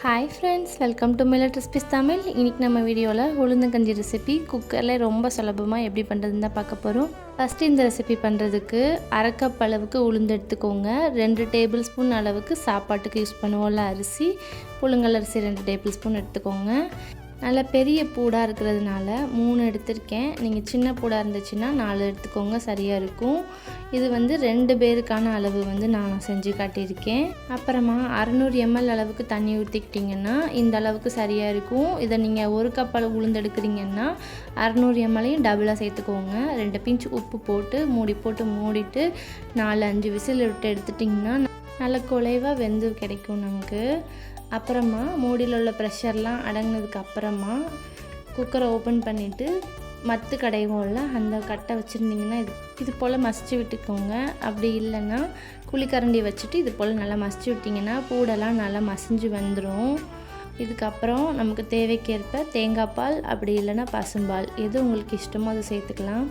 Hi friends welcome to millet recipes Tamil இன்றைக்கி நம்ம வீடியோவில் உளுந்தங்கஞ்சி ரெசிபி குக்கரில் ரொம்ப சுலபமாக எப்படி பண்ணுறதுன்னு தான் பார்க்க போகிறோம் ஃபஸ்ட்டு இந்த ரெசிபி பண்ணுறதுக்கு அரை கப் அளவுக்கு உளுந்து எடுத்துக்கோங்க. ரெண்டு டேபிள் ஸ்பூன் அளவுக்கு சாப்பாட்டுக்கு யூஸ் பண்ணுவோம்ல அரிசி. புழுங்கல் அரிசி ரெண்டு டேபிள் ஸ்பூன் எடுத்துக்கோங்க. நல்ல பெரிய பூடாக இருக்கிறதுனால மூணு எடுத்திருக்கேன். நீங்கள் சின்ன பூடாக இருந்துச்சுன்னா நாலு எடுத்துக்கோங்க சரியாக இருக்கும். இது வந்து ரெண்டு பேருக்கான அளவு வந்து நான் செஞ்சு காட்டியிருக்கேன். அப்புறமா அறநூறு எம்எல் அளவுக்கு தண்ணி ஊற்றிக்கிட்டிங்கன்னா இந்த அளவுக்கு சரியாக இருக்கும். இதை நீங்கள் ஒரு கப் அளவு அறநூறு எம்எல்லையும் டபுளாக சேர்த்துக்கோங்க. ரெண்டு பிஞ்ச் உப்பு போட்டு மூடி போட்டு மூடிட்டு நாலு அஞ்சு விசில் விட்டு எடுத்துட்டிங்கன்னா நல்ல குலைவாக வெந்து கிடைக்கும் நமக்கு. அப்புறமா மூடியில் உள்ள ப்ரெஷர்லாம் அடங்கினதுக்கு அப்புறமா குக்கரை ஓப்பன் பண்ணிவிட்டு மத்து கடைவோம்ல அந்த கட்டை வச்சுருந்தீங்கன்னா இது இது போல் மசிச்சு விட்டுக்கோங்க. அப்படி இல்லைன்னா குழிக்கரண்டி வச்சுட்டு இது போல் நல்லா மசிச்சு விட்டிங்கன்னா பூடெல்லாம் நல்லா மசிஞ்சு வந்துடும் இதுக்கப்புறம் நமக்கு தேவைக்கேற்ப தேங்காய் பால் அப்படி இல்லைன்னா பசும்பால். எது உங்களுக்கு இஷ்டமோ அதை சேர்த்துக்கலாம்.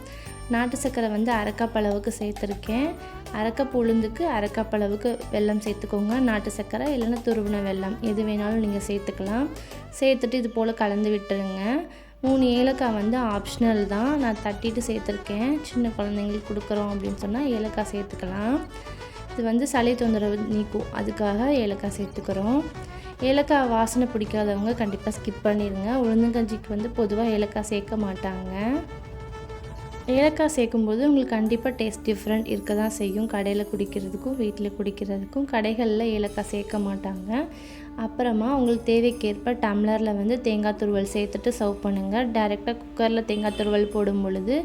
நாட்டு சர்க்கரை வந்து அரைக்கப் அளவுக்கு சேர்த்துருக்கேன். அரைக்கப் உளுந்துக்கு அரைக்கப் அளவுக்கு வெல்லம் சேர்த்துக்கோங்க. நாட்டு சர்க்கரை இல்லைன்னா துருவின வெல்லம். எது வேணாலும் நீங்கள் சேர்த்துக்கலாம். சேர்த்துட்டு இது போல் கலந்து விட்டுருங்க. மூணு ஏலக்காய் வந்து ஆப்ஷனல் தான். நான் தட்டிட்டு சேர்த்துருக்கேன். சின்ன குழந்தைங்களுக்கு கொடுக்குறோம் அப்படின்னு சொன்னால் ஏலக்காய் சேர்த்துக்கலாம். இது வந்து சளி தொந்தரவு நீக்கும். அதுக்காக ஏலக்காய் சேர்த்துக்கிறோம். ஏலக்காய் வாசனை பிடிக்காதவங்க கண்டிப்பாக ஸ்கிப் பண்ணிடுங்க உளுந்தங்கஞ்சிக்கு வந்து பொதுவாக ஏலக்காய் சேர்க்க மாட்டாங்க. ஏலக்காய் சேர்க்கும்போது உங்களுக்கு கண்டிப்பாக டேஸ்ட் டிஃப்ரெண்ட் இருக்க தான் செய்யும். கடையில் குடிக்கிறதுக்கும் வீட்டில் குடிக்கிறதுக்கும். கடைகளில் ஏலக்காய் சேர்க்க மாட்டாங்க. அப்புறமா உங்களுக்கு தேவைக்கேற்ப டம்ளரில் வந்து தேங்காய் துருவல் சேர்த்துட்டு சர்வ் பண்ணுங்கள் டைரெக்டாக குக்கரில் தேங்காய் துருவல் போடும் பொழுது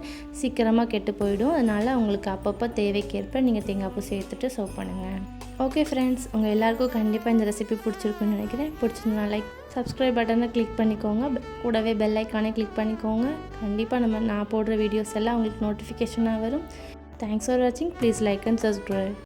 சீக்கிரமாக கெட்டு போயிடும். அதனால் உங்களுக்கு அப்பப்போ தேவைக்கேற்ப நீங்கள் தேங்காய் பூ சேர்த்துட்டு சர்வ் பண்ணுங்கள் ஓகே ஃப்ரெண்ட்ஸ் உங்கள் எல்லாருக்கும் கண்டிப்பாக இந்த ரெசிபி பிடிச்சிருக்குன்னு நினைக்கிறேன். பிடிச்சிருந்தா லைக் சப்ஸ்கிரைப் பட்டனை கிளிக் பண்ணிக்கோங்க. கூடவே பெல் ஐக்கானே கிளிக் பண்ணிக்கோங்க. கண்டிப்பாக நம்ம நான் போடுற வீடியோஸ் எல்லாம் உங்களுக்கு நோட்டிஃபிகேஷனாக வரும். தேங்க்ஸ் ஃபார் வாட்சிங் ப்ளீஸ் லைக் அண்ட் சப்ஸ்கிரைப்